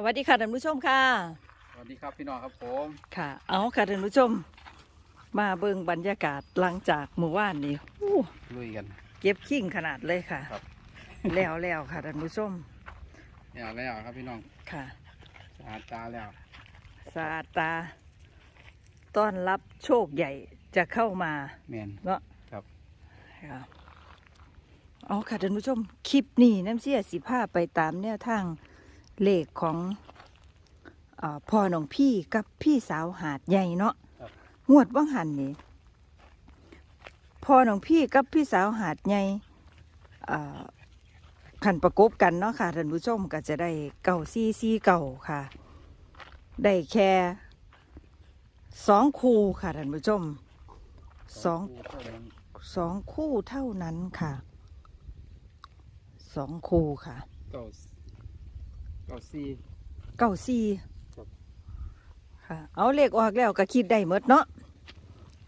สวัสดีค่ะท่านผู้ชมค่ะ สวัสดีครับพี่น้องครับผมค่ะ เอาค่ะท่านผู้ชม มาเบิ่งบรรยากาศหลังจากเมื่อวานนี้อู้ลุยกัน เก็บขิงขนาดเลยค่ะ ครับ แล้วแล้วค่ะท่านผู้ชมเนี่ยแล้วครับพี่น้องค่ะ สะอาดตาแล้วสะอาดตา ต้อนรับโชคใหญ่จะเข้ามาแมน เนาะครับ ค่ะเอาค่ะท่านผู้ชม คลิปนี้น้ำเสียสิผ้าไปตามแนวทาง เลขของอาพ่อน้องพี่กับพี่สาวหาดใหญ่เนาะครับงวดว่างหันนี่พ่อน้องพี่กับพี่สาวหาดใหญ่อ่าขันประกบกันเนาะค่ะท่านผู้ชมก็จะได้เก่าซี่ซี่เก่าค่ะ ได้แค่สองคูค่ะท่านผู้ชมสองคู่เท่านั้นสองคู่เท่านั้นค่ะสองคู่ค่ะเก้า เก้าสี่ เก้าสี่ครับ ค่ะ เอาเลขออกแล้วก็คิดได้หมดเนาะ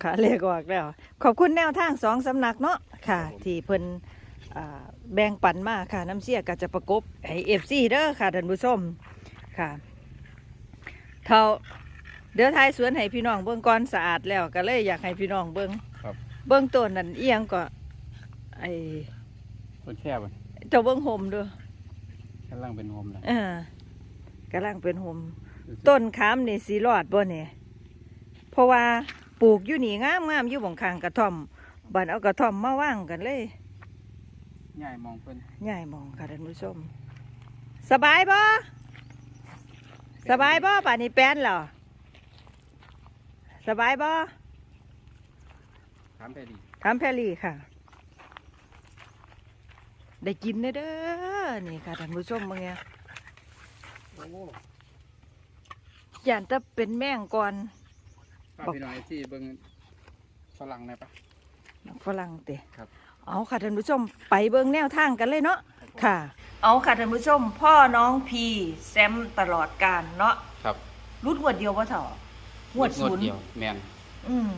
ค่ะเลขออกแล้ว ขอบคุณแนวทางสองสำนักเนาะค่ะ ที่เพิ่นอ่าแบ่งปันมาค่ะน้ำเสียก็จะประกบให้เอฟซีเด้อค่ะท่านผู้ชมค่ะ เท่าเดี๋ยวทายสวนให้พี่น้องเบิ่งก่อนสะอาดแล้วก็เลยอยากให้พี่น้องเบิ่งครับ เบิ่งต้นนั่นเอียงก็ไอคนแค่บนเจ้าเบิ้งโฮมด้วย ข้างล่างเป็นโฮมนะเออกำลังเป็นโฮมต้นขามนี่สีรอดบ่เนี่ยเพราะว่าปลูกอยู่นี่งามงามๆอยู่บงคางกระท่อมบันเอากระท่อมมาว่างกันเลยง่ายมองเพิ่นง่ายมองค่ะท่านผู้ชม สบายบ่สบายบ่ป่านนี้แป้นเหรอสบายบ่ถามไปดีถามแพรลี่ค่ะ ได้กินเด้อเด้อนี่ค่ะท่านผู้ชมเมื่อกี้โอ้ย่านจะเป็นแม่งก่อนป้าพี่น้องไอ้ที่เบิ่งฝรั่งได้ปะฝรั่งเตะครับเอาค่ะท่านผู้ชมไปเบิ่งแนวทางกันเลยเนาะค่ะ เอาค่ะท่านผู้ชม พ่อน้องพีแซมตลอดการเนาะครับรุดงวดเดียววะเถอะงวดศูนย์เดียวแมนอืม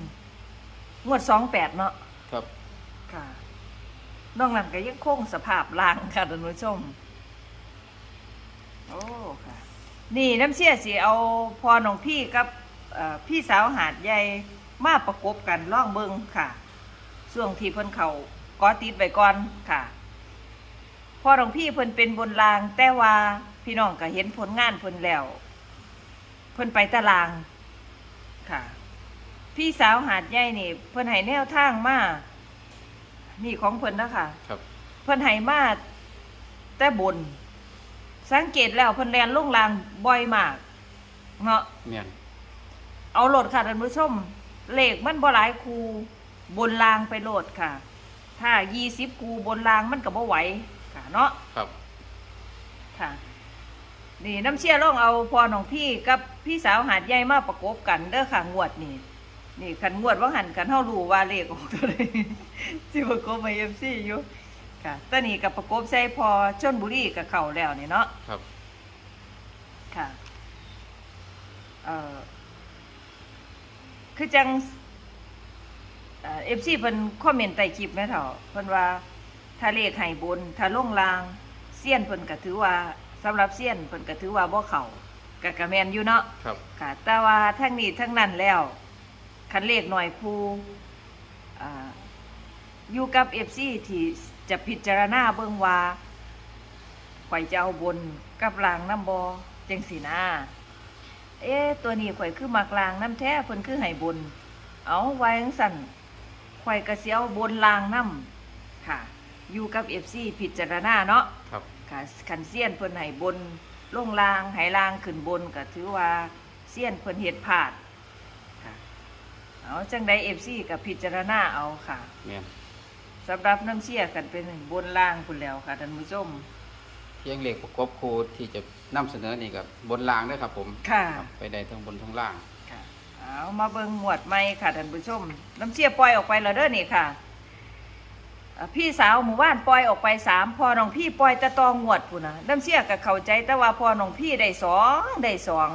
งวดสองแปดเนาะครับค่ะ นอกนั้นก็ยังคงสภาพล่างค่ะท่านผู้ชม โอ้ค่ะ นี่น้ำเชี่ยสิเอาพอน้องพี่กับพี่สาวหาดใหญ่มาประกบกันล่องเบิงค่ะช่วงที่เพิ่นเขาก็ติดไว้ก่อนค่ะพอน้องพี่เพิ่นเป็นบนราง แต่ว่าพี่น้องก็เห็นผลงานเพิ่นแล้ว เพิ่นไปตารางค่ะ พี่สาวหาดใหญ่นี่ เพิ่นให้แนวทางมา นี่ของเพิ่นนะคะครับ เพิ่นให้มาแต่บน สังเกตแล้วเพิ่นแลนลงลางบ่อยมากเนาะแมนเอาโหลดค่ะท่านผู้ชมเลขมันบ่หลายคูบนลางไปโหลดค่ะ ถ้า20คูบนลางมันก็บ่ไหวค่ะเนาะครับ ค่ะ นี่น้ำเชี่ยลองเอาพอน้องพี่กับพี่สาวหาดใหญ่มาประกบกันเด้อค่ะงวดนี่นี่คันงวดว่าหันกันเฮารู้ว่าเลขออกตัวใด สิประกบมา FC อยู่ค่ะแตอนนี้กับประกบใส่พอชนบุรีกับเข้าแล้วนี่เนาะครับ ค่ะ เอ่อ คือจังเอ่อฟซีเพิ่นคอมเมนต์ใต้คลิปแม่เฒ่าเพิ่นว่าถ้าเลขให้บน ถ้าลงลางเซียนเพิ่นก็ถือว่าสำหรับเซียนเพิ่นก็ถือว่าบ่เข้าก็ก็แม่นอยู่เนาะ ครับ ค่ะแต่ว่าทั้งนี้ทั้งนั้นแล้ว คันเลขหน่อยครูอ่า อยู่กับ FC ที่จะพิจารณาเบิ่งว่าข่อยจะเอาบนกับลางน้ำบอจังสีนะเอ๊ะตัวนี้ข่อยคือมักลางน้ำแท้เพิ่นคือให้บน เอาไว้จังสั่นข่อยก็สิเอาบนลางน้ำค่ะ อยู่กับ FC พิจารณาเนาะครับค่ะคันเซียนเพิ่นให้บนลงลางให้ลางขึ้นบนก็ถือว่าเซียนเพิ่นเฮ็ดพลาดค่ะเอาจังใด FC ก็พิจารณาเอาค่ะแมน สำหรับน้ำเชี่ยกันเป็นบนล่างพุ่นแล้วค่ะท่านผู้ชม เพียงเหล็กประกบคูที่จะนำเสนอนี่กับบนรางด้วยครับผมค่ะ ครับไปได้ทั้งบนทั้งล่าง ค่ะเอามาเบิ่งหมวดใหม่ค่ะท่านผู้ชม น้ำเชี่ยปล่อยออกไปแล้วเด้อนี่ค่ะอ่าพี่สาวหมู่บ้านปล่อยออกไปสามพอน้องพี่ปล่อยแตะตองหวดพุ่นนะน้ำเชี่ยก็เข้าใจแต่ว่าพอน้องพี่ได้สองได้สอง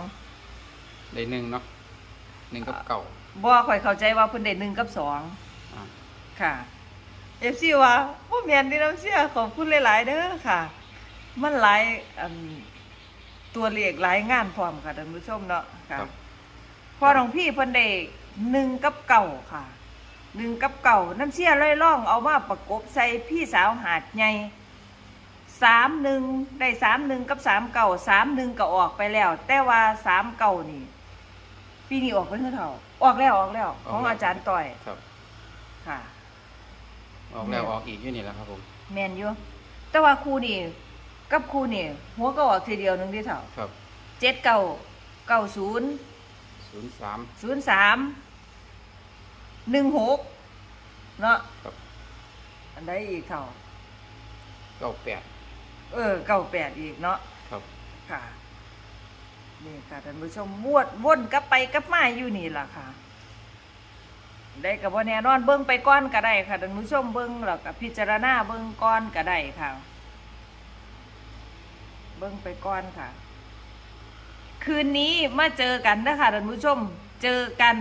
ได้หนึ่งเนาะหนึ่งกับเก่าบ่ข่อยเข้าใจว่าเพิ่นได้หนึ่งกับสองอ่าค่ะ เอฟซีว่าบ่แม่นเดิน้ำเชี่ยขอบคุณหลาย ๆ เด้อค่ะ มันหลายอันตัวเลขหลายงานพร้อมค่ะท่านผู้ชมเนาะค่ะครับพอหลวงพี่เพิ่นได้หนึ่งกับเก่าค่ะหนึ่งกับเก่าน้ำเชี่ยเลยล่องเอามาประกบใส่พี่สาวหาดใหญ่สามหนึ่งได้สามหนึ่งกับสามเก่าสามหนึ่งก็ออกไปแล้ว แต่ว่าสามเก่านี่ปีนี้ออกไปเท่าเท่าออกแล้วออกแล้ว ของอาจารย์ต่อยครับ ค่ะ ออกแล้วออกอีกอยู่นี่แหละครับผม แมนอยู่แต่ว่าครูนี่กับครูนี่หัวก็ออกทีเดียวหนึงที่เท่าครับเจ็ดเก้าเก้าศูนย์ศูนย์สาม ศูนย์สามหนึ่งหกเนาะครับ อันใดอีกเท่า เก้าแปดเออเก้าแปดอีกเนาะครับ ค่ะนี่ค่ะท่านผู้ชมวดวนกลับไปกลับมาอยู่นี่ล่ะค่ะ ได้กับว่าแน่นอนเบิ้งไปก้อนก็ได้ค่ะท่านผู้ชมเบิ้งแล้วก็พิจารณาเบิ้งก้อนก็ได้ค่ะ เบิ้งไปก้อนค่ะ คืนนี้มาเจอกันนะคะท่านผู้ชมเจอกัน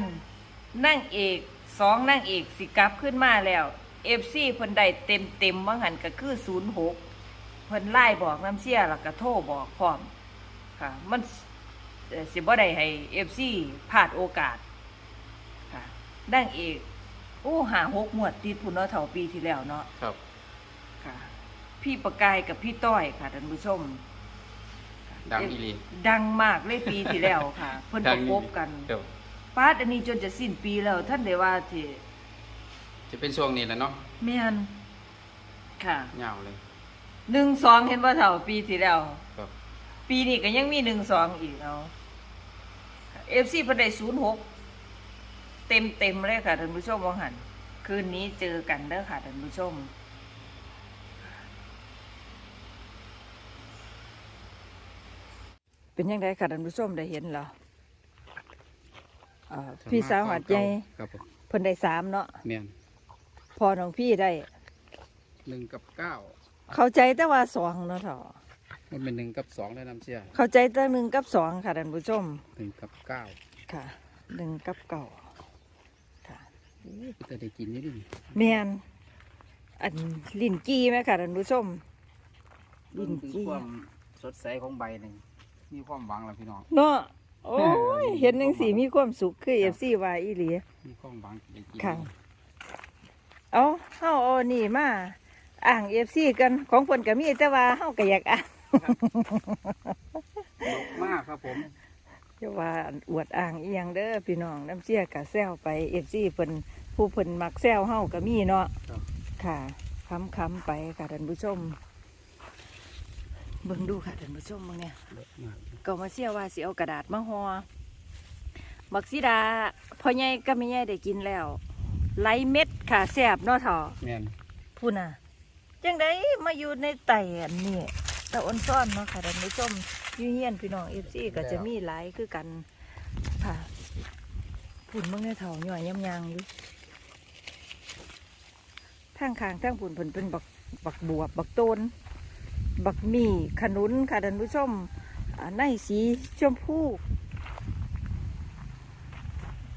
นั่งเอกสองนั่งเอกสิกลับขึ้นมาแล้วเอฟซีเพิ่นได้เต็มเต็มว่าหันก็คือศูนย์หกเพิ่นไล่บอกน้ำเชี่ยแล้วก็โทรบอกพร้อมค่ะ มันเอ่อสิบ่ได้ให้เอฟซีพลาดโอกาส ค่ะนั่งเอกโอ้หาหกหมวดติดพุ่นเนาะเท่าปีที่แล้วเนาะครับ ค่ะ พี่ประกายกับพี่ต้อยค่ะท่านผู้ชมดังอีหลีดังมากเลยปีที่แล้วค่ะ เพิ่นประกบกันเดี๋ยวปาดอันนี้จนจะสิ้นปีแล้ว ท่านได้ว่าที่จะเป็นช่วงนี้แหล้วเนาะแม่นค่ะยาวเลยหนึ่งสองเห็นว่าเท่าปีที่แล้วครับ ปีนี้ก็ยังมีหนึ่งสองอีกเอาเอฟซีเพิ่นได้ศูนย์หก เต็มเต็มๆเลยค่ะท่านผู้ชมว่าหันคืนนี้เจอกันเด้อค่ะท่านผู้ชมเป็นยังไงค่ะท่านผู้ชมได้เห็นเหรออ่าพี่สาวหัดใหญ่ครับผมเพิ่นได้สามเนาะเมียนพอน้องพี่ได้ หนึ่งกับเก้าเข้าใจแต่ว่าสองเนาะเถอะมันเป็นหนึ่งกับสองได้น้ำเชี่ยเข้าใจแต่หนึ่งกับสองค่ะท่านผู้ชมหนึ่งกับเก้าค่ะหนึ่งกับเก่าค่ะ จะได้กินนี่ดิเมียนอันลิ้นกี้ไหมค่ะท่านผู้ชม ลิ้นถึงกี้ความสดใสของใบหนึ่งมีความหวังแล้วพี่น้อง เนาะโอ้ยเห็นจังสีมีความสุขคือเอฟซีวายอีหลีมีความหวังได้กินค่ะเอาเฮาเอานี่มาอ่างเอฟซีกันของเพิ่นก็มีแต่ว่าเฮาก็อยากอ่างดกมากครับผม จะว่าอวดอ่างอีหยังเด้อพี่น้องน้ำเสียกะแซวไปเอฟซีเพิ่นผู้เพิ่นมักแซวเฮาก็มีเนาะครับค่ะค้ำค้ำๆไปค่ะท่านผู้ชม เบิ่งดูค่ะท่านผู้ชมเบิ่งเนี่ยดกมากก็มาเสียว่าสิเอากระดาษมาห่อบักสีดาพ่อใหญ่ก็ไม่ใหญ่ได้กินแล้วไหลเม็ดค่ะแสบเนาะเถอะแม่นพูดน่ะจังไดมาอยู่ในไต่อันนี้ตะอ้นซ่อนเนาะค่ะท่านผู้ชมอ ยูเฮียนพี่น้องเอฟซีก็จะมีหลายคือกันค่ะพุ่นเมื่อไงเถาหน่อยยำยางอยู่ทางข้างทางพุ่นเพิ่นเป็นบักบักบวบบักโตนบักหมี่ขนุนค่ะท่านผู้ชมอ่าในสีชมพู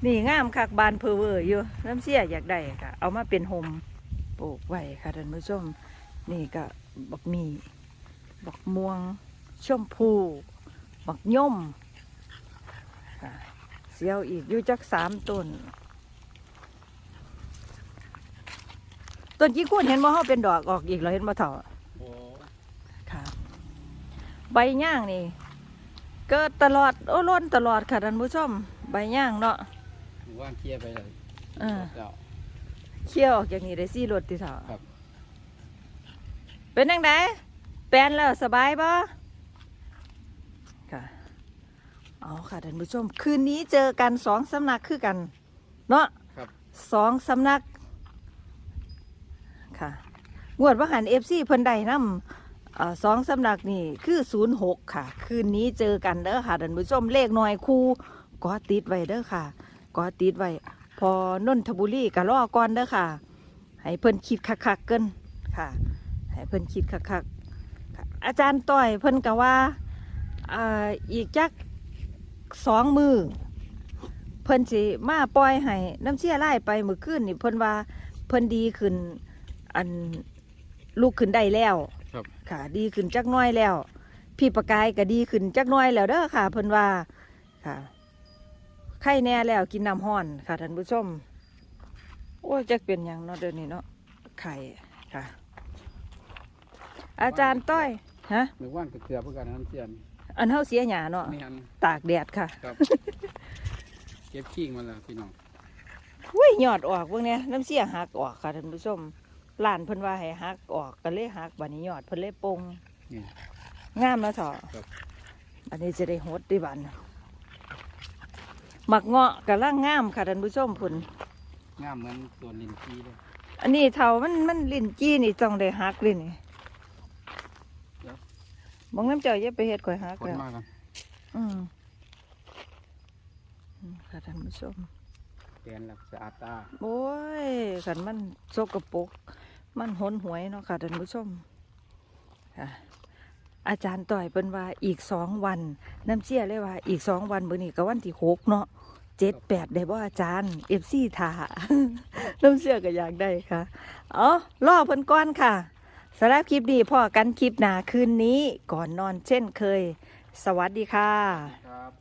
นี่งามคักบานเพอเวอร์อยู่น้ำเสียอยากได้ค่ะ เอามาเป็นโฮมปลูกไว้ค่ะท่านผู้ชม นี่ก็บักหมี่บักม่วง ชมพูบักย่อมค่ะเสียวอีกอยู่จักสามต้นต้นจีกุ้นเห็นว่าเขาเป็นดอกออกอีกแล้วเห็นว่าเถาโอ้ค่ะ ใบย่างนี่เกิดตลอดโอ้ล้นตลอดค่ะท่านผู้ชม ใบย่างเนาะว่างเคลียร์ไปเลยเออแล้วเคี่ยวออกอย่างนี้ได้ซี่รถติเถาครับเป็นยังไงแปลนแล้วสบายปะค่ะ เอาค่ะท่านผู้ชม คืนนี้เจอกันสองสำนักคือกัน เนาะครับ สองสำนัก ค่ะ งวดว่าหันเอฟซีเพิ่นได้นำเอ่อสองสำนักนี่คือศูนย์หกค่ะ คืนนี้เจอกันเด้อค่ะท่านผู้ชมเลขหน่อยคู่ก็ติดไว้เด้อค่ะก็ติดไว้ พอนนทบุรีก็รอก่อนเด้อค่ะ ให้เพิ่นคิดคักๆเกินค่ะ ให้เพิ่นคิดคักๆค่ะอาจารย์ต้อยเพิ่นก็ว่าอ่าอีกจัก สองมือเพิ่นสิมาปล่อยให้น้ำเชี่ยไล่ไปเมื่อคืนนี่เพิ่นว่าเพิ่นดีขึ้นอันลูกขึ้นได้แล้วครับ ค่ะ ดีขึ้นจักหน้อยแล้ว พี่ประกายก็ดีขึ้นจักหน่อยแล้วเด้อค่ะ เพิ่นว่าค่ะไข้แน่แล้วกินน้ำห้อนค่ะท่านผู้ชมโอ้ยจักเป็นหยังเนาะเดี๋ยวนี้เนาะไข่ค่ะ อาจารย์ต้อยฮะเมื่อวานก็เกือบเพื่อกันน้ำเสียน อันเฮาเสียหยาเนาะนี่อันตากแดดค่ะครับ เก็บขี้งมาแล้วพี่น้องอุ้ยยอดออกเบิ่งเนี่ยน้ำเสียหักออกค่ะท่านผู้ชมล้านเพิ่นว่าให้หักออกก็เลยหักบัดนี้ยอดเพิ่นเลยปงนี่ งามแล้วเถอะครับ อันนี้จะได้หดดีบันหมักเงาะกับล่างงามค่ะท่านผู้ชมพุ่น งามเหมือนตัวลินจีเลย อันนี้เท่ามันมันลิ้นจี้นี่ต้องได้หักลิ้นนี่เดี๋ยว มองน้ำเจ้าอย่าไปเฮ็ดก่อยหักคนแล้วมากกันอืมอืมค่ะท่านผู้ชม แกนหลักสะอาดตาโอ้ยขันมันโซกปรกมันหนหวยเนาะค่ะท่านผู้ชมค่ะอาจารย์ต่อยเป็นว่าอีกสองวัน น้ำเชี่ยเลยว่าอีกสองวันเบอร์นี้ก็วันที่หกเนาะเจ็ดแปดได้บ่อาจารย์เอฟซีถา น้ำเชี่ยก็อยากได้ค่ะ อ๋อล่อเพิ่นก้อนค่ะ สำหรับคลิปนี้พ่อกันคลิปหนาคืนนี้ก่อนนอนเช่นเคย สวัสดีค่ะครับ